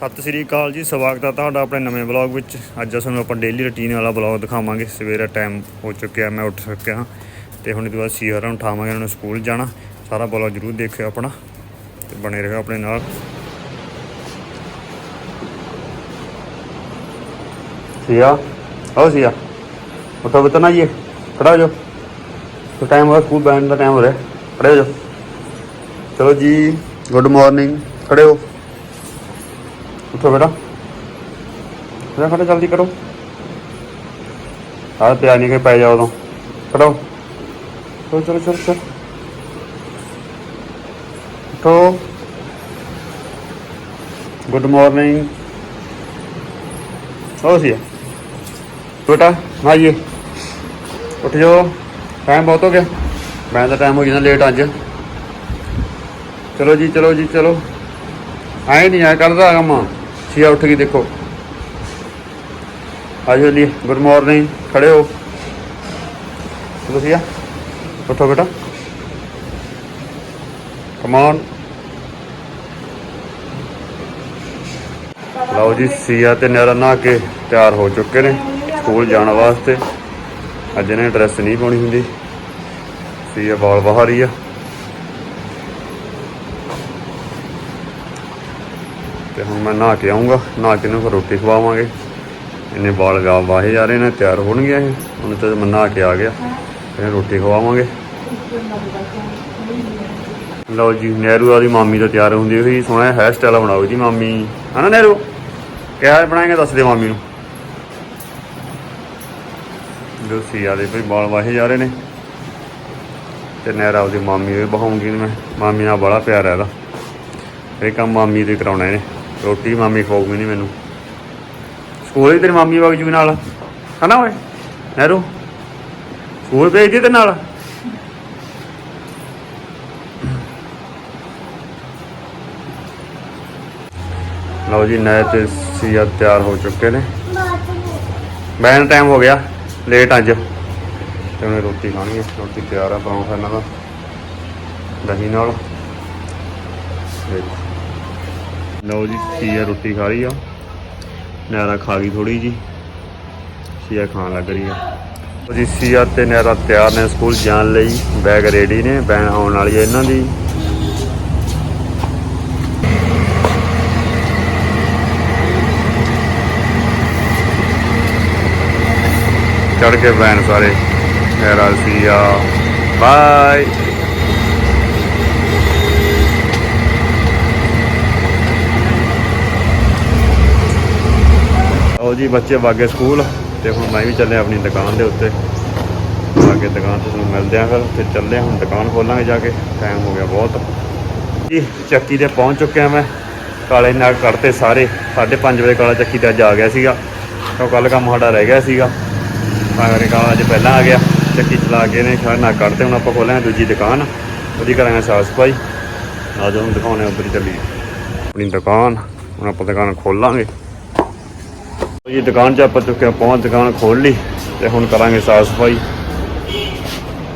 ਸਤਿ ਸ੍ਰੀ ਅਕਾਲ ਜੀ, ਸਵਾਗਤ ਹੈ ਤੁਹਾਡਾ ਆਪਣੇ ਨਵੇਂ ਬਲੌਗ ਵਿੱਚ। ਅੱਜ ਤੁਹਾਨੂੰ ਆਪਾਂ ਡੇਲੀ ਰੁਟੀਨ ਵਾਲਾ ਬਲੌਗ ਦਿਖਾਵਾਂਗੇ। ਸਵੇਰੇ ਟਾਈਮ ਹੋ ਚੁੱਕਿਆ, ਮੈਂ ਉੱਠ ਸਕਿਆ ਤੇ ਹੁਣ ਇਹਦੇ ਬਾਅਦ ਸੀਆਰ ਨੂੰ ਉਠਾਵਾਂਗੇ, ਉਹਨਾਂ ਨੂੰ ਸਕੂਲ ਜਾਣਾ। ਸਾਰਾ ਬਲੌਗ ਜ਼ਰੂਰ ਦੇਖਿਓ ਆਪਣਾ ਤੇ ਬਣੇ ਰਹੋ ਆਪਣੇ ਨਾਲ। ਸੀਆ, ਆਓ ਸੀਆ। ਉਠੋ ਬਤਨਾ ਇਹ ਖੜਾ ਹੋ ਜਾਓ। ਤੋ ਟਾਈਮ ਹੋ ਸਕੂਲ ਬੈਂਡ ਦਾ ਟਾਈਮ ਹੋ ਰਿਹਾ। ਖੜੇ ਹੋ ਜਾਓ। ਚਲੋ ਜੀ ਗੁੱਡ ਮਾਰਨਿੰਗ ਖੜੇ ਹੋ। ਉੱਠੋ ਬੇਟਾ। ਜਾ ਖੜਾ ਜਲਦੀ ਕਰੋ ਆ ਪਿਆ ਨਹੀਂ ਕਿ ਪੈ ਜਾਓ ਉਦੋਂ। ਖੜੋ ਚਲੋ ਚਲੋ ਚਲੋ ਚਲੋ। ਉੱਠੋ। Good morning. ਹੋ ਸੀ ਬੇਟਾ ਮਾਈਏ ਉੱਠ ਜਾਓ। ਟਾਈਮ ਬਹੁਤ ਹੋ ਗਿਆ। ਮੈਂ ਤਾਂ ਟਾਈਮ ਹੋ ਗਿਆ ਲੇਟ ਅੱਜ। ਚਲੋ ਜੀ ਚਲੋ ਜੀ, ਚਲੋ। ਆਏ ਨਹੀਂ ਆ ਦਾ ਕੰਮ। ਛੀਆ ਉੱਠ ਗਈ, ਦੇਖੋ। ਆਜੋ ਜੀ, ਗੁੱਡ ਮਾਰਨਿੰਗ, ਖੜੇ ਹੋ। ਚਲੋ ਉੱਠੋ ਬੇਟਾ। ਕਮ ਔਨ ਲਓ ਜੀ, ਸੀਆ ਤੇ ਨੈਰਾ ਨਹਾ ਕੇ ਤਿਆਰ ਹੋ ਚੁੱਕੇ ਨੇ, ਸਕੂਲ ਜਾਣ ਵਾਸਤੇ। ਅੱਜ ਇਹਨੇ ਡਰੈਸ ਨਹੀਂ ਪਾਉਣੀ ਹੁੰਦੀ। ਸੀਆ ਇਹ ਬਾਲ ਬਾਹਰ ਹੀ ਆ। ਤੇ ਹੁਣ ਮੈਂ ਨਹਾ ਕੇ ਆਉਂਗਾ ਨਹਾ ਕੇ ਨੂੰ ਫਿਰ ਰੋਟੀ ਖਵਾਵਾਂਗੇ। ਇਹਨੇ ਬਾਲ ਗਾ ਵਾਹੇ ਜਾ ਰਹੇ ਨੇ, ਤਿਆਰ ਹੋਣਗੇ ਇਹ। ਹੁਣ ਤੇ ਮੈਂ ਨਹਾ ਕੇ ਆ ਗਿਆ। ਫਿਰ ਰੋਟੀ ਖਵਾਵਾਂਗੇ। ਲਓ ਜੀ, ਨਹਿਰੂ ਵਾਲੀ ਮਾਮੀ ਤਾਂ ਤਿਆਰ ਹੁੰਦੀ ਹੋਈ ਸੋਹਣਾ ਹੈਅਰ ਸਟਾਈਲ ਬਣਾਓ ਜੀ ਮਾਮੀ। ਹਨਾ ਨਹਿਰੂ? ਕਿਆ ਬਣਾਏਗਾ ਦੱਸ ਦੇ ਮਾਮੀ ਨੂੰ। ਜੋ ਸੀਆ ਦੇ ਭਈ ਬਾਲ ਵਾਹੇ ਜਾ ਰਹੇ ਨੇ। ਤੇ ਨਹਿਰਾ ਉਹਦੀ ਮਾਮੀ ਵੀ ਬਹਾਉਂਗੀ ਮੈਂ। ਮਾਮੀ ਨਾਲ ਬੜਾ ਪਿਆਰ ਹੈ ਇਹਦਾ। ਇਹ ਕੰਮ ਮਾਮੀ ਦੇ ਕਰਾਉਣਾ ਇਹਨੇ ਰੋਟੀ ਮਾਮੀ ਖਾਊਗੀ ਨਹੀਂ ਮੈਨੂੰ। ਸਕੂਲ ਵੀ ਤੇਰੀ ਮਾਮੀ ਵਗ ਜੂ ਨਾਲ। ਹਨਾ ਓਏ? ਨਹਿਰੂ? ਸਕੂਲ ਭੇਜਦੀ ਤੇ ਨਾਲ? ਲਓ ਜੀ, ਨਹਿਰ ਤੇ ਸੀਆ ਤਿਆਰ ਹੋ ਚੁੱਕੇ ਨੇ। ਬੈਨ ਟਾਈਮ ਹੋ ਗਿਆ ਲੇਟ ਅੱਜ। ਤੇ ਉਹਨੇ ਰੋਟੀ ਖਾਣੀ ਹੈ ਰੋਟੀ ਤਿਆਰ ਆ, ਪਰੌਂਠਾ ਇਹਨਾਂ ਦਾ। ਦਹੀਂ ਨਾਲ। ਦੇਖੋ। ਲਓ ਜੀ ਸੀਆ ਰੋਟੀ ਖਾ ਰਹੀ ਆ। ਨੈਰਾ ਖਾ ਗਈ ਥੋੜੀ ਜੀ ਸੀਆ ਖਾਣ ਲੱਗ ਰਹੀ ਆ। ਜੀ ਸੀਆ ਤੇ ਨੈਰਾ ਤਿਆਰ ਨੇ ਸਕੂਲ ਜਾਣ ਲਈ। ਬੈਗ ਰੈਡੀ ਨੇ ਬੈਨ ਆਉਣ ਵਾਲੀ ਹੈ ਇਹਨਾਂ ਦੀ। ਚੜ ਕੇ ਬੈਨ ਸਾਰੇ ਨੈਰਾ ਸੀਆ ਬਾਏ ਆਓ ਜੀ, ਬੱਚੇ ਵਾਗੇ ਸਕੂਲ ਤੇ ਹੁਣ ਮੈਂ ਵੀ ਚੱਲਿਆ ਆਪਣੀ ਦੁਕਾਨ ਦੇ ਉੱਤੇ। ਵਾਗੇ ਦੁਕਾਨ ਤੇ ਤੁਹਾਨੂੰ ਮਿਲਦੇ ਆਂ ਫਿਰ ਤੇ ਚੱਲਦੇ ਹਾਂ ਹੁਣ ਦੁਕਾਨ ਖੋਲਾਂਗੇ ਜਾ ਕੇ ਟਾਈਮ ਹੋ ਗਿਆ ਬਹੁਤ। ਜੀ, ਚੱਕੀ ਤੇ ਪਹੁੰਚ ਚੁੱਕਿਆ ਮੈਂ, ਕਾਲੇ ਨਾਗ ਕੱਢਤੇ ਸਾਰੇ 5:30 ਵਜੇ ਕਾਲਾ ਚੱਕੀ ਤੇ ਅੱਜ ਆ ਗਿਆ ਸੀਗਾ ਉਹ ਕੱਲ ਕੰਮ ਸਾਡਾ ਰਹਿ ਗਿਆ ਸੀਗਾ। ਤਾਂ ਕਰਕੇ ਕਾਲਾ ਅੱਜ ਪਹਿਲਾਂ ਆ ਗਿਆ, ਚੱਕੀ ਚਲਾ ਕੇ ਨੇ ਖਾ ਨਾ ਕੱਢਤੇ, ਹੁਣ ਆਪਾਂ ਖੋਲਾਂਗੇ ਦੂਜੀ ਦੁਕਾਨ, ਉਹਦੀ ਕਰਾਂਗੇ ਸਾਫ਼ ਸਫ਼ਾਈ। ਆ ਜਾਓ, ਹੁਣ ਦਿਖਾਉਣੇ ਉੱਧਰ ਹੀ ਚੱਲੀਏ। ਆਪਣੀ ਦੁਕਾਨ, ਹੁਣ ਆਪਾਂ ਦੁਕਾਨ ਖੋਲਾਂਗੇ। ਜੀ, ਦੁਕਾਨ 'ਚ ਆਪਾਂ ਚੁੱਕੇ ਹਾਂ, ਪਹੁੰਚ ਦੁਕਾਨ ਖੋਲ ਲਈ ਤੇ ਹੁਣ ਕਰਾਂਗੇ ਸਾਫ਼ ਸਫ਼ਾਈ।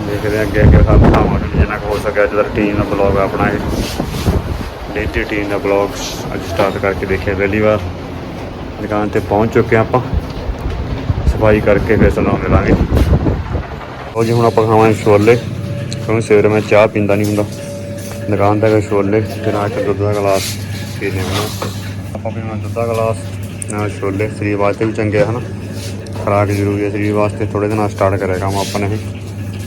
ਦੇਖਦੇ ਹਾਂ ਅੱਗੇ ਅੱਗੇ ਕੰਮ ਖਾਵਾਂਗੇ ਜਿੰਨਾ ਕੁ ਹੋ ਸਕਿਆ ਜਦ ਰੂਟੀਨ ਦਾ ਬਲੌਗ ਆਪਣਾ ਇਹ। ਡੇਲੀ ਰੂਟੀਨ ਦਾ ਬਲੌਗ ਅੱਜ ਸਟਾਰਟ ਕਰਕੇ ਦੇਖਿਆ ਪਹਿਲੀ ਵਾਰ। ਦੁਕਾਨ ਤੇ ਪਹੁੰਚ ਚੁੱਕੇ ਹਾਂ ਆਪਾਂ। ਸਫ਼ਾਈ ਕਰਕੇ ਫਿਰ ਚਲਾਉਂਦੇ ਮਿਲਾਂਗੇ। ਉਹ ਜੀ, ਹੁਣ ਆਪਾਂ ਖਾਵਾਂਗੇ ਛੋਲੇ। ਕਿਉਂਕਿ ਸਵੇਰੇ ਮੈਂ ਚਾਹ ਪੀਂਦਾ ਨਹੀਂ ਹੁੰਦਾ। ਦੁਕਾਨ ਦਾ ਗਏ ਛੋਲੇ ਤੇ ਨਾਲ ਦੁੱਧ ਦਾ ਗਲਾਸ। ਪੀਣੇ ਹੁਣ ਆਪਾਂ ਪੀਣਾ ਦੁੱਧ ਦਾ ਗਲਾਸ। ਨਾਲ ਛੋਲੇ, ਸਰੀਰ ਵਾਸਤੇ ਵੀ ਚੰਗੇ ਆ, ਹਨਾ? ਖੁਰਾਕ ਜ਼ਰੂਰੀ ਹੈ ਸਰੀਰ ਵਾਸਤੇ ਥੋੜੇ ਦਿਨਾਂ ਸਟਾਰਟ ਕਰਿਆ ਕੰਮ ਆਪਾਂ ਨੇ ਇਹ।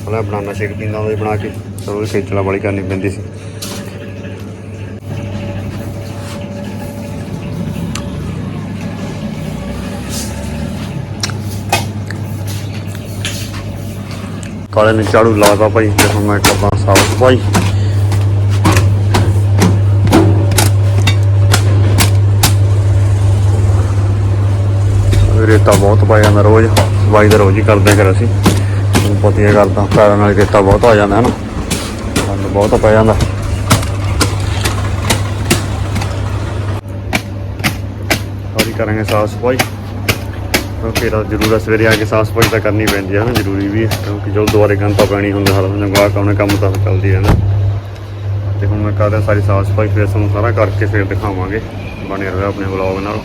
ਪਹਿਲਾਂ ਬਨਾਨਾ ਸ਼ੇਕ ਪੀਂਦਾ ਹੁੰਦਾ ਬਣਾ ਕੇ, ਫਿਰ ਖੇਚਲਾ ਵਾਲੀ ਕਰਨੀ ਪੈਂਦੀ ਸੀ। ਕਾਲੇ ਨੇ ਝਾੜੂ ਲਾਤਾ ਭਾਈ ਤੇ ਹੁਣ ਮੈਂ ਕਰਦਾ ਸਾਫ਼ ਸਫ਼ਾਈ। ਰੇਤਾ ਬਹੁਤ ਪਾਇਆ ਜਾਂਦਾ ਰੋਜ਼। ਸਫ਼ਾਈ ਦਾ ਰੋਜ਼ ਹੀ ਕਰਦੇ ਹਾਂ ਫਿਰ ਅਸੀਂ। ਤੁਹਾਨੂੰ ਪਤਾ ਹੀ ਗੱਲ ਤਾਂ ਪੈਰਾਂ ਨਾਲ ਰੇਤਾ ਬਹੁਤ ਆ ਜਾਂਦਾ ਹੈ ਨਾ ਸਾਨੂੰ ਬਹੁਤ ਪੈ ਜਾਂਦਾ। ਸਾਰੀ ਕਰਾਂਗੇ ਸਾਫ਼ ਸਫ਼ਾਈ। ਕਿਉਂਕਿ ਤਾਂ ਜ਼ਰੂਰ ਹੈ ਸਵੇਰੇ ਆ ਕੇ ਸਾਫ਼ ਸਫ਼ਾਈ ਤਾਂ ਕਰਨੀ ਪੈਂਦੀ ਹੈ ਨਾ ਜ਼ਰੂਰੀ ਵੀ ਹੈ ਕਿਉਂਕਿ ਜਦੋਂ ਦੁਬਾਰੇ ਗੰਦਾ ਪੈਣੀ ਹੁੰਦਾ, ਹਰ ਦਿਨ ਗਾਹ ਕਾਉਣੇ ਕੰਮ ਤਾਂ ਚੱਲਦੀ ਹੈ ਨਾ ਤੇ ਹੁਣ ਮੈਂ ਕਰਦਾ ਸਾਰੀ ਸਾਫ਼ ਸਫ਼ਾਈ, ਫਿਰ ਤੁਹਾਨੂੰ ਸਾਰਾ ਕਰਕੇ ਫਿਰ ਦਿਖਾਵਾਂਗੇ। ਬਣੇ ਰਹੋ ਆਪਣੇ ਵਲੌਗ ਨਾਲ।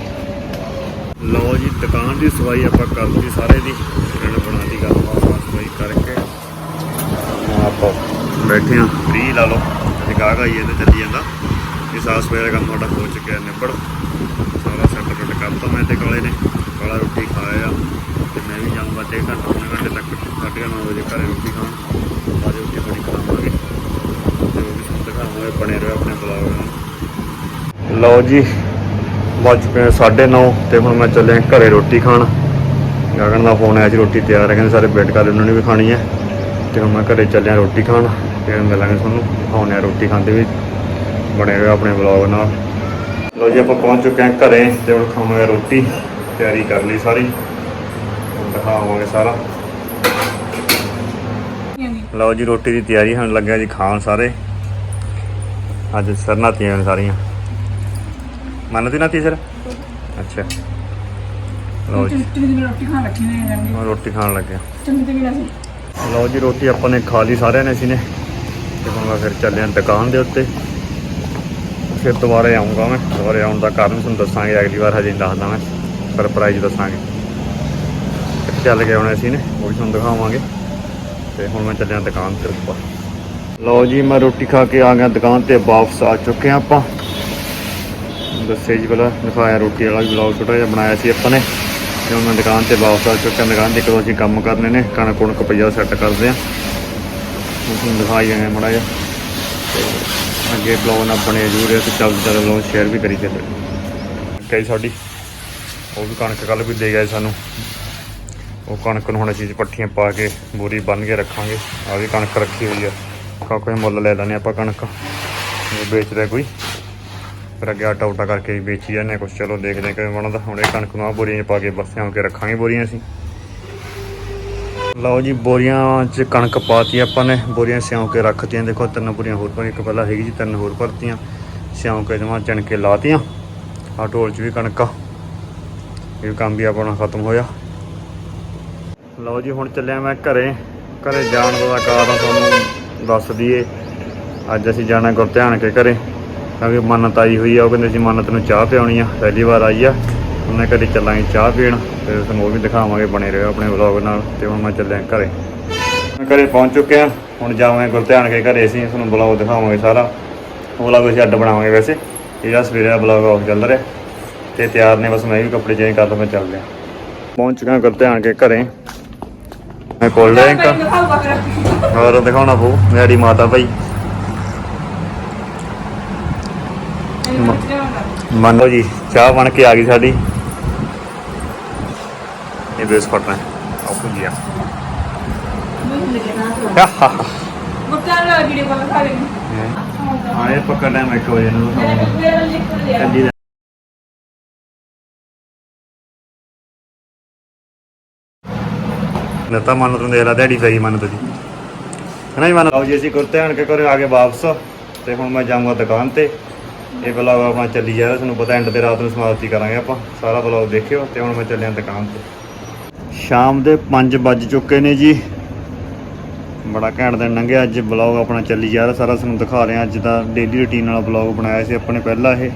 ਲਓ ਜੀ, ਦੁਕਾਨ ਦੀ ਸਫ਼ਾਈ ਆਪਾਂ ਕਰ ਲਈ ਸਾਰੇ ਦੀ। ਇਹਨਾਂ ਬਣਾ ਦੀ ਗੱਲ ਸਾਫ਼ ਸਫ਼ਾਈ ਕਰਕੇ। ਹੁਣ ਆਪਾਂ ਬੈਠੇ ਹਾਂ ਫ੍ਰੀ ਲਾ ਲਓ। ਅਸੀਂ ਗਾਹਕ ਆਈਏ ਤੇ ਚੱਲੀ ਜਾਂਦਾ। ਇਹ ਸਾਫ਼ ਸਫ਼ਾਈ ਦਾ ਕੰਮ ਸਾਡਾ ਹੋ ਚੁੱਕਿਆ, ਨਿਬੜ। ਸਾਰਾ ਸੈੱਟ ਟੁੱਟ ਕਰਤਾ ਮੈਂ ਤੇ ਕਾਲੇ ਨੇ। ਕਾਲਾ ਰੋਟੀ ਖਾਇਆ ਆ। ਤੇ ਮੈਂ ਵੀ ਜਾਊਂਗਾ ਡੇਢ ਘੰਟਾ, ਪੌਣੇ ਘੰਟੇ ਤੱਕ। ਸਾਢੇ ਕੁ ਨੌ ਵਜੇ ਘਰੇ ਰੋਟੀ ਖਾਣ। ਬਾਅਦ ਰੋਟੀ ਬੜੀ ਖਾਵਾਂਗੇ। ਤੇ ਉਹ ਵੀ ਤੁਹਾਨੂੰ ਦਿਖਾਵਾਂਗੇ, ਬਣੇ ਰਹੋ ਆਪਣੇ ਬਲੌਗ ਨਾਲ। ਲਓ ਜੀ ਵੱਜ ਚੁੱਕੇ ਨੇ 9:30 ਤੇ ਹੁਣ ਮੈਂ ਚੱਲਿਆ ਘਰੇ ਰੋਟੀ ਖਾਣ। ਗਗਨ ਦਾ ਫੋਨ ਆਇਆ ਸੀ, ਰੋਟੀ ਤਿਆਰ ਹੈ, ਕਹਿੰਦੇ ਸਾਰੇ ਵੇਟ ਕਰ ਉਹਨਾਂ ਨੇ ਵੀ ਖਾਣੀ ਹੈ। ਤੇ ਹੁਣ ਮੈਂ ਘਰੇ ਚੱਲਿਆ ਰੋਟੀ ਖਾਣ, ਫਿਰ ਮਿਲਾਂਗੇ ਤੁਹਾਨੂੰ, ਦਿਖਾਉਂਦੇ ਆ ਰੋਟੀ ਖਾਂਦੇ ਵੀ ਬਣੇ ਹੋਏ ਆਪਣੇ ਵਲੌਗ ਨਾਲ। ਲਓ ਜੀ, ਆਪਾਂ ਪਹੁੰਚ ਚੁੱਕੇ ਹਾਂ ਘਰੇ ਤੇ ਹੁਣ ਖਾਵਾਂਗੇ ਰੋਟੀ, ਤਿਆਰੀ ਕਰ ਲਈ ਸਾਰੀ। ਹੁਣ ਦਿਖਾਵਾਂਗੇ ਸਾਰਾ। ਲਓ ਜੀ, ਰੋਟੀ ਦੀ ਤਿਆਰੀ ਹੁਣ ਲੱਗਿਆ ਜੀ, ਖਾਣ ਸਾਰੇ। ਅੱਜ ਸਰਨਾਤੀਆਂ ਨੇ ਸਾਰੀਆਂ। ਮੰਨਦੀ ਨਾ ਤੀ ਸਰ ਅੱਛਾ। ਲਓ ਜੀ। ਚੰਗੀ ਰੋਟੀ ਖਾਣ ਰੱਖੀ ਨੇ ਜਾਂਦੀ। ਹੁਣ ਰੋਟੀ ਖਾਣ ਲੱਗਿਆ ਚੰਗੀ ਤੇ ਵੀ ਸੀ? ਲਓ ਜੀ ਰੋਟੀ ਆਪਾਂ ਨੇ ਖਾ ਲਈ ਸਾਰਿਆਂ ਨੇ ਅਸੀਂ ਨੇ। ਤੇ ਹੁਣ ਮੈਂ ਫਿਰ ਚੱਲਿਆ ਦੁਕਾਨ ਦੇ ਉੱਤੇ। ਫਿਰ ਦੁਬਾਰੇ ਆਉਂਗਾ ਮੈਂ। ਦੁਬਾਰੇ ਆਉਣ ਦਾ ਕਾਰਨ ਤੁਹਾਨੂੰ ਦੱਸਾਂਗੇ ਅਗਲੀ ਵਾਰ ਹਜੇ ਦੱਸਦਾ ਮੈਂ। ਸਰਪ੍ਰਾਈਜ਼ ਦੱਸਾਂਗੇ। ਚੱਲ ਗਏ ਹੁਣ ਅਸੀਂ ਨੇ ਉਹ ਵੀ ਤੁਹਾਨੂੰ ਦਿਖਾਵਾਂਗੇ। ਤੇ ਹੁਣ ਮੈਂ ਚੱਲਿਆ ਦੁਕਾਨ ਤੇ ਉੱਪਰ ਲਓ ਜੀ ਮੈਂ ਰੋਟੀ ਖਾ ਕੇ ਆ ਗਿਆ ਦੁਕਾਨ ਤੇ ਵਾਪਸ ਆ ਚੁੱਕੇ ਆਪਾਂ। ਦੱਸਿਆ ਜੀ ਪਹਿਲਾਂ, ਦਿਖਾਇਆ ਰੋਟੀ ਵਾਲਾ ਵੀ ਵਲੌਗ ਛੋਟਾ ਜਿਹਾ ਬਣਾਇਆ ਸੀ ਆਪਾਂ ਨੇ। ਤੇ ਹੁਣ ਮੈਂ ਦੁਕਾਨ ਤੇ ਵਾਪਸ ਆ ਚੁੱਕਾ ਦੁਕਾਨ ਤੇ ਕਦੋਂ ਅਸੀਂ ਕੰਮ ਕਰਨੇ ਨੇ ਕਣਕ ਕੁਣਕ ਪਈਆ ਸੈੱਟ ਕਰਦੇ ਆ। ਹੁਣ ਤੁਹਾਨੂੰ ਦਿਖਾਈ ਜਾਂਗੇ ਮੜਾ ਜਿਹਾ। ਤੇ ਅੱਗੇ ਬਲੌਗ ਨਾ ਬਣੇ ਜਰੂਰ ਹੈ ਤੇ ਚੱਲ ਚੱਲ ਬਲੌਗ ਸ਼ੇਅਰ ਵੀ ਕਰੀ ਚੱਲੇ। ਕਈ ਸਾਡੀ। ਉਹ ਵੀ ਕਣਕ ਕੱਲ ਵੀ ਦੇ ਗਏ ਸਾਨੂੰ। ਉਹ ਕਣਕ ਨੂੰ ਹੁਣ ਅਸੀਂ ਪੱਠੀਆਂ ਪਾ ਕੇ, ਬੋਰੀ ਬੰਨ ਕੇ ਰੱਖਾਂਗੇ। ਆ ਵੀ ਕਣਕ ਰੱਖੀ ਹੋਈ ਆ। ਕਾ ਕੋਈ ਮੁੱਲ ਲੈ ਲੈਣੇ ਆਪਾਂ ਕਣਕ। ਵੇਚ ਵੇਚਦਾ ਕੋਈ। ਫਿਰ ਅੱਗੇ ਆਟਾ ਉਟਾ ਕਰਕੇ ਵੇਚੀ ਜਾਂਦੇ ਹਾਂ ਕੁਛ। ਚਲੋ ਦੇਖਦੇ ਹਾਂ ਕਿਵੇਂ ਬਣਦਾ। ਹੁਣ ਇਹ ਕਣਕ ਨੂੰ ਆ ਬੋਰੀਆਂ 'ਚ ਪਾ ਕੇ ਬੱਸਿਆਂ ਕੇ ਰੱਖਾਂਗੇ ਬੋਰੀਆਂ ਅਸੀਂ। ਲਓ ਜੀ, ਬੋਰੀਆਂ 'ਚ ਕਣਕ ਪਾਤੀ ਆਪਾਂ ਨੇ। ਬੋਰੀਆਂ ਸਿਉਂ ਕੇ ਰੱਖਤੀਆਂ। ਦੇਖੋ, ਤਿੰਨ ਬੋਰੀਆਂ ਹੋਰ ਪਰ ਇੱਕ ਪਹਿਲਾਂ ਹੈਗੀ ਜੀ, ਤਿੰਨ ਹੋਰ ਭਰਤੀਆਂ। ਸਿਉਂ ਕੇ ਜਮਾ ਚਣ ਕੇ ਲਾਤੀਆਂ। ਆ ਢੋਲ 'ਚ ਵੀ ਕਣਕਾਂ ਇਹ ਕੰਮ ਵੀ ਆਪਣਾ ਖਤਮ ਹੋਇਆ। ਲਓ ਜੀ, ਹੁਣ ਚੱਲਿਆ ਮੈਂ ਘਰੇ। ਘਰੇ ਜਾਣ ਦਾ ਕਾਰਨ ਤੁਹਾਨੂੰ ਦੱਸ ਦਈਏ। ਅੱਜ ਅਸੀਂ ਜਾਣਾ ਗੁਰਧਿਆਨ ਕੇ ਘਰੇ। ਕਿਉਂਕਿ ਮੰਨਤ ਆਈ ਹੋਈ ਆ ਉਹ ਕਹਿੰਦੇ ਸੀ ਮੰਨਤ ਨੂੰ ਚਾਹ ਪਿਆਉਣੀ ਆ ਪਹਿਲੀ ਵਾਰ ਆਈ ਆ। ਉਹਨੇ ਕਦੇ ਚੱਲਾਂਗੇ ਚਾਹ ਪੀਣ ਤੇ ਤੁਹਾਨੂੰ ਉਹ ਵੀ ਦਿਖਾਵਾਂਗੇ ਬਣੇ ਰਹੋ ਆਪਣੇ ਵਲੌਗ ਨਾਲ ਤੇ ਹੁਣ ਮੈਂ ਚੱਲਿਆ ਘਰੇ। ਮੈਂ ਘਰੇ ਪਹੁੰਚ ਚੁੱਕਿਆ ਹੁਣ ਜਾਵਾਂਗੇ ਗੁਰਧਿਆਨ ਕੇ ਘਰੇ ਅਸੀਂ ਤੁਹਾਨੂੰ ਵਲੌਗ ਦਿਖਾਵਾਂਗੇ ਸਾਰਾ। ਵਲੌਗ ਅਸੀਂ ਅੱਡ ਬਣਾਵਾਂਗੇ ਵੈਸੇ ਇਹਦਾ ਸਵੇਰੇ ਦਾ ਵਲੌਗ ਆਫ ਚੱਲ ਰਿਹਾ ਤੇ ਤਿਆਰ ਨੇ ਬਸ ਮੈਂ ਵੀ ਕੱਪੜੇ ਚੇਂਜ ਕਰ ਲਾਂ ਮੈਂ ਚੱਲ ਰਿਹਾ ਪਹੁੰਚ ਚੁੱਕਾ ਗੁਰਧਿਆਨ ਕੇ ਘਰੇ। ਮੈਂ ਕੋਲ ਡਰਿੰਕ ਹੋਰ ਦਿਖਾਉਣਾ ਪਊ ਮੇਰੀ ਮਾਤਾ ਭਾਈ। ਮੰਨ ਲਓ ਜੀ ਚਾਹ ਬਣ ਕੇ ਆ ਗਈ ਸਾਡੀ। ਇਹ ਬਿਸਕੁਟ ਨੇ ਆਹ ਭੁਜੀਆ ਗੁੱਟਾਂ ਨਾਲ ਵੀਡੀਓ ਕਾਲ ਕਰ ਲਈ ਹਾਂ ਇਹ ਪਕੜਨਾ ਮੈਂ ਵਜੇ ਨੂੰ ਨਤਾ ਮਨ ਤੋਂ ਦੇਖ ਲਾ ਦਿਹਾੜੀ ਪਈ ਮਨ ਦੀ। ਹਨਾ ਜੀ ਮਨ? ਲਓ ਜੀ ਅਸੀਂ ਕੁਰਤੇ ਆਣ ਕੇ ਘਰੇ ਆ ਗਏ ਵਾਪਸ ਤੇ ਹੁਣ ਮੈਂ ਜਾਊਂਗਾ ਦੁਕਾਨ ਤੇ। ਇਹ ਵਲੌਗ ਆਪਣਾ ਚੱਲੀ ਜਾ ਰਿਹਾ ਤੁਹਾਨੂੰ ਪਤਾ ਐਂਡ ਤੇ ਰਾਤ ਨੂੰ ਸਮਾਪਤੀ ਕਰਾਂਗੇ ਆਪਾਂ। ਸਾਰਾ ਵਲੌਗ ਦੇਖਿਓ ਤੇ ਹੁਣ ਮੈਂ ਚੱਲਿਆ ਦੁਕਾਨ ਤੇ। ਸ਼ਾਮ ਦੇ 5 ਵੱਜ ਚੁੱਕੇ ਨੇ ਜੀ। ਬੜਾ ਘੈਂਟ ਦਿਨ ਲੰਘਿਆ, ਅੱਜ ਵਲੌਗ ਆਪਣਾ ਚੱਲੀ ਜਾ ਰਿਹਾ, ਸਾਰਾ ਤੁਹਾਨੂੰ ਦਿਖਾ ਰਿਹਾ। ਅੱਜ ਦਾ ਡੇਲੀ ਰੁਟੀਨ ਵਾਲਾ ਵਲੌਗ ਬਣਾਇਆ ਸੀ ਆਪਣੇ ਪਹਿਲਾਂ ਇਹ।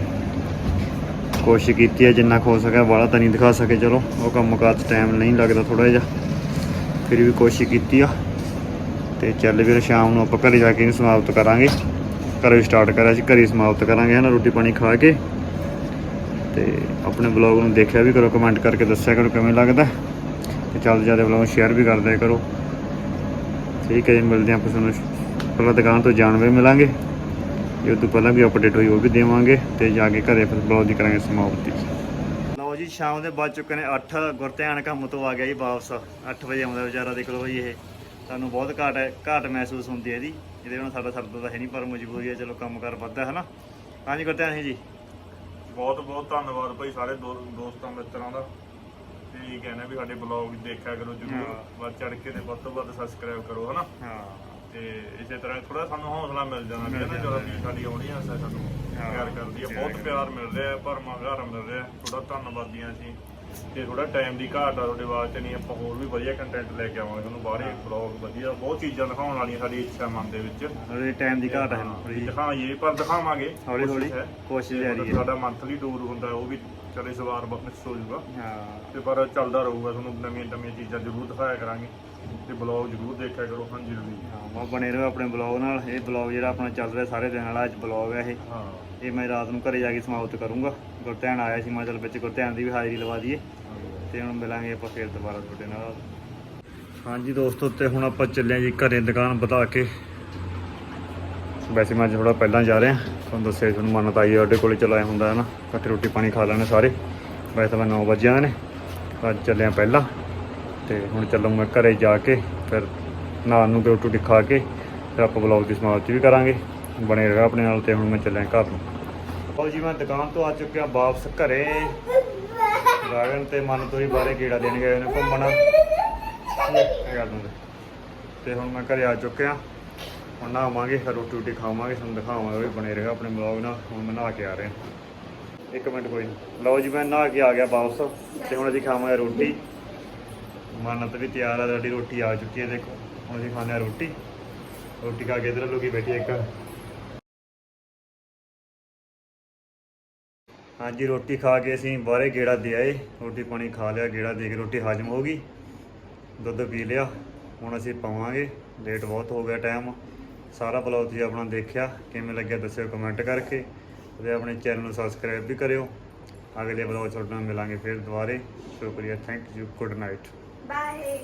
ਕੋਸ਼ਿਸ਼ ਕੀਤੀ ਹੈ ਜਿੰਨਾ ਕੁ ਹੋ ਸਕਿਆ ਬਾਹਲਾ ਤਾਂ ਨਹੀਂ ਦਿਖਾ ਸਕੇ, ਚਲੋ। ਉਹ ਕੰਮ ਕਾਜ ਟਾਈਮ ਨਹੀਂ ਲੱਗਦਾ ਥੋੜਾ ਜਿਹਾ। ਫਿਰ ਵੀ ਕੋਸ਼ਿਸ਼ ਕੀਤੀ ਆ। ਤੇ ਚੱਲ ਵੀਰ, ਸ਼ਾਮ ਨੂੰ ਆਪਾਂ ਘਰੇ ਜਾ ਕੇ ਇਹਨੂੰ ਸਮਾਪਤ ਕਰਾਂਗੇ। ਘਰੇ ਸਟਾਰਟ ਕਰਿਆ ਸੀ, ਘਰੇ ਸਮਾਪਤ ਕਰਾਂਗੇ ਹਨਾ, ਰੋਟੀ ਪਾਣੀ ਖਾ ਕੇ। ਤੇ ਆਪਣੇ ਬਲੌਗ ਨੂੰ ਦੇਖਿਆ ਵੀ ਕਰੋ ਕਮੈਂਟ ਕਰਕੇ ਦੱਸਿਆ ਕਰੋ ਕਿਵੇਂ ਲੱਗਦਾ। ਤੇ ਚੱਲ ਜ਼ਿਆਦਾ ਬਲੌਗ ਸ਼ੇਅਰ ਵੀ ਕਰ ਦਿਆ ਕਰੋ। ਠੀਕ ਹੈ ਜੀ, ਮਿਲਦੇ ਹਾਂ ਆਪਾਂ ਤੁਹਾਨੂੰ ਪਹਿਲਾਂ ਦੁਕਾਨ ਤੋਂ ਜਾਣ ਵੇ ਮਿਲਾਂਗੇ। ਇਹ ਤੋਂ ਪਹਿਲਾਂ ਵੀ ਅਪਡੇਟ ਹੋਈ ਉਹ ਵੀ ਦੇਵਾਂਗੇ ਤੇ ਜਾ ਕੇ ਘਰੇ ਫਿਰ ਬਲੌਗ ਦੀ ਕਰਾਂਗੇ ਸਮਾਪਤੀ। ਲਓ ਜੀ, ਸ਼ਾਮ ਦੇ ਵੱਜ ਚੁੱਕੇ ਨੇ 8 ਗੁਰਧਿਆਨ ਕੰਮ ਤੋਂ ਆ ਗਿਆ ਜੀ ਵਾਪਸ। 8 ਵਜੇ ਆਉਂਦਾ ਵਿਚਾਰਾ ਦੇਖ ਲਓ ਜੀ ਇਹ। ਸਾਨੂੰ ਬਹੁਤ ਘਾਟ ਘਾਟ ਮਹਿਸੂਸ ਹੁੰਦੀ ਹੈ ਇਹਦੀ। ਇਹਦੇ ਨਾਲ ਸਾਡਾ ਸਰਦਾ ਤਾਂ ਹੈ ਨਹੀਂ ਪਰ ਮਜਬੂਰੀ ਹੈ ਚਲੋ ਕੰਮ ਕਰ ਵੱਧਦਾ ਹੈ ਨਾ ਹਾਂਜੀ ਗੁਰਧਿਆਨ ਜੀ। ਬਹੁਤ ਬਹੁਤ ਧੰਨਵਾਦ ਭਾਈ ਸਾਰੇ ਦੋ- ਦੋਸਤਾਂ ਮਿੱਤਰਾਂ ਦਾ। ਤੇ ਇਹ ਕਹਿੰਦੇ ਵੀ ਸਾਡੇ ਬਲੌਗ ਦੇਖਿਆ ਕਰੋ ਜਰੂਰ। ਹਾਂ। ਵੱਧ ਚੜ ਕੇ ਤੇ ਵੱਧ ਤੋਂ ਵੱਧ ਸਬਸਕ੍ਰਾਈਬ ਕਰੋ ਹਨਾ? ਹਾਂ। ਤੇ ਇਸੇ ਤਰ੍ਹਾਂ ਥੋੜਾ ਸਾਨੂੰ ਹੌਸਲਾ ਮਿਲ ਜਾਣਾ ਮਿਲ ਜਦੋਂ ਵੀ ਸਾਡੀ ਆਉਣੀ ਆ ਸਾਨੂੰ ਹਾਂ। ਪਿਆਰ ਕਰਦੀ ਆ ਪਿਆਰ ਬਹੁਤ। ਪਿਆਰ ਮਿਲ ਰਿਹਾ ਹੈ ਭਰਮਾ ਘਰ ਮਿਲ ਰਿਹਾ। ਥੋੜਾ ਧੰਨਵਾਦੀਆਂ ਅਸੀਂ। ਤੇ ਥੋੜਾ ਟਾਈਮ ਦੀ ਘਾਟ ਆ ਤੁਹਾਡੇ ਵਾਸਤੇ ਨਹੀਂ ਆਪਾਂ ਹੋਰ ਵੀ ਵਧੀਆ ਕੰਟੈਂਟ ਲੈ ਕੇ ਆਵਾਂਗੇ ਤੁਹਾਨੂੰ ਬਾਹਰੇ ਬਲੌਗ ਵਧੀਆ ਬਹੁਤ ਚੀਜ਼ਾਂ ਦਿਖਾਉਣ ਵਾਲੀਆਂ ਸਾਡੀ ਇੱਛਾ ਮਨ ਦੇ ਵਿੱਚ। ਹਲੇ ਟਾਈਮ ਦੀ ਘਾਟ ਹੈ ਥੋੜੀ ਦਿਖਾਈਏ ਪਰ ਦਿਖਾਵਾਂਗੇ ਹੌਲੀ ਹੌਲੀ ਕੋਸ਼ਿਸ਼ ਜਾਰੀ ਹੈ। ਸਾਡਾ ਮੰਥਲੀ ਟੂਰ ਹੁੰਦਾ ਉਹ ਵੀ ਚਲੇ ਇਸ ਵਾਰ ਬਖਸ਼ ਹੋ ਜਾਊਗਾ। ਹਾਂ। ਤੇ ਪਰ ਚੱਲਦਾ ਰਹੂਗਾ ਤੁਹਾਨੂੰ ਨਵੀਆਂ ਨਵੀਆਂ ਚੀਜ਼ਾਂ ਜ਼ਰੂਰ ਦਿਖਾਇਆ ਕਰਾਂਗੇ। ਤੇ ਬਲੌਗ ਜ਼ਰੂਰ ਦੇਖਿਆ ਕਰੋ ਹਾਂ ਜ਼ਰੂਰੀ ਹਾਂ ਬਣੇ ਰਹੋ ਆਪਣੇ ਬਲੌਗ ਨਾਲ। ਇਹ ਬਲੌਗ ਜਿਹੜਾ ਆਪਣਾ ਚੱਲ ਰਿਹਾ ਸਾਰੇ ਦਿਨ ਵਾਲਾ ਅੱਜ ਬਲੌਗ ਹੈ ਇਹ। ਹਾਂ। ਇਹ ਮੈਂ ਰਾਤ ਨੂੰ ਘਰੇ ਜਾ ਕੇ ਸਮਾਪਤ ਕਰੂੰਗਾ। ਗੁਰਧਿਆਨ ਆਇਆ ਸੀ ਮੈਂ ਚੱਲ ਵਿੱਚ ਗੁਰਧਿਆਨ ਦੀ ਵੀ ਹਾਜ਼ਰੀ ਲਵਾ ਦਈਏ। ਤੇ ਹੁਣ ਮਿਲਾਂਗੇ ਆਪਾਂ ਫੇਰ ਦੁਬਾਰਾ ਤੁਹਾਡੇ ਨਾਲ। ਹਾਂਜੀ ਦੋਸਤੋ ਤੇ ਹੁਣ ਆਪਾਂ ਚੱਲੇ ਹਾਂ ਜੀ ਘਰੇ ਦੁਕਾਨ ਵਧਾ ਕੇ। ਵੈਸੇ ਮੈਂ ਥੋੜਾ ਪਹਿਲਾਂ ਜਾ ਰਿਹਾ। ਤੁਹਾਨੂੰ ਦੱਸਿਆ ਸੀ ਤੁਹਾਨੂੰ ਮੰਨਤ ਆਈ ਹੈ ਸਾਡੇ ਕੋਲੇ ਚਲਾਇਆ ਹੁੰਦਾ ਹੈ ਨਾ? ਇਕੱਠੇ ਰੋਟੀ ਪਾਣੀ ਖਾ ਲੈਣੇ ਸਾਰੇ। ਵੈਸੇ ਤਾਂ ਮੈਂ 9 ਵਜੇ ਆਏ ਨੇ। ਅੱਜ ਚੱਲਿਆ ਪਹਿਲਾਂ। ਤੇ ਹੁਣ ਚੱਲੂੰਗਾ ਘਰੇ ਜਾ ਕੇ ਫਿਰ ਨਾਲ ਨੂੰ ਤੇ ਰੋਟੀ ਰੂਟੀ ਖਾ ਕੇ ਫਿਰ ਆਪਾਂ ਬਲੌਗ ਦੀ ਸਮਾਪਤੀ ਵੀ ਕਰਾਂਗੇ। ਬਣੇ ਰਹੋ ਆਪਣੇ ਨਾਲ ਤੇ ਹੁਣ ਮੈਂ ਚੱਲਿਆ ਘਰ ਨੂੰ। ਲਓ ਜੀ, ਮੈਂ ਦੁਕਾਨ ਤੋਂ ਆ ਚੁੱਕਿਆ ਵਾਪਸ ਘਰੇ। ਗਾਗਨ ਤੇ ਮਨ ਤੋਂ ਹੀ ਬਾਰੇ ਕੀੜਾ ਦੇਣ ਗਏ ਨੇ ਘੁੰਮਣ। ਇਹ ਗੱਲ ਨੂੰ ਤੇ ਹੁਣ ਮੈਂ ਘਰੇ ਆ ਚੁੱਕਿਆ। ਹੁਣ ਨਹਾਵਾਂਗੇ, ਫਿਰ ਰੋਟੀ ਰੋਟੀ ਖਾਵਾਂਗੇ, ਤੁਹਾਨੂੰ ਦਿਖਾਵਾਂਗੇ ਵੀ ਬਣੇ ਰਹੇਗਾ ਆਪਣੇ ਬਲੌਗ ਨਾਲ। ਹੁਣ ਮੈਂ ਨਹਾ ਕੇ ਆ ਰਿਹਾ। ਇੱਕ ਮਿੰਟ ਕੋਈ ਨਹੀਂ ਲਓ ਜੀ, ਮੈਂ ਨਹਾ ਕੇ ਆ ਗਿਆ ਵਾਪਸ। ਤੇ ਹੁਣ ਅਸੀਂ ਖਾਵਾਂਗੇ ਰੋਟੀ। ਮਾਨਤ ਵੀ ਤਿਆਰ ਆ, ਸਾਡੀ ਰੋਟੀ ਆ ਚੁੱਕੀ ਹੈ, ਦੇਖੋ। ਹੁਣ ਅਸੀਂ ਖਾਣੇ ਆ ਰੋਟੀ। ਰੋਟੀ ਖਾ ਕੇ ਇਧਰ ਲੋਕੀ ਬੈਠੀ ਇੱਕ। ਹਾਂਜੀ, ਰੋਟੀ ਖਾ ਕੇ ਅਸੀਂ ਬਾਹਰੇ ਗੇੜਾ ਦੇ ਆਏ। ਰੋਟੀ ਪਾਣੀ ਖਾ ਲਿਆ, ਗੇੜਾ ਦੇ ਕੇ ਰੋਟੀ ਹਜਮ ਹੋ ਗਈ। ਦੁੱਧ ਪੀ ਲਿਆ। ਹੁਣ ਅਸੀਂ ਪਾਵਾਂਗੇ। ਲੇਟ ਬਹੁਤ ਹੋ ਗਿਆ ਟਾਈਮ। ਸਾਰਾ ਬਲੌਗ ਤੁਸੀਂ ਆਪਣਾ ਦੇਖਿਆ। ਕਿਵੇਂ ਲੱਗਿਆ ਦੱਸਿਓ ਕਮੈਂਟ ਕਰਕੇ। ਤੇ ਆਪਣੇ ਚੈਨਲ ਨੂੰ ਸਬਸਕ੍ਰਾਈਬ ਵੀ ਕਰਿਓ। ਅਗਲੇ ਬਲੌਗ ਤੁਹਾਡੇ ਨਾਲ ਮਿਲਾਂਗੇ ਫਿਰ ਦੁਬਾਰੇ। ਸ਼ੁਕਰੀਆ। Thank you. Good night. Bye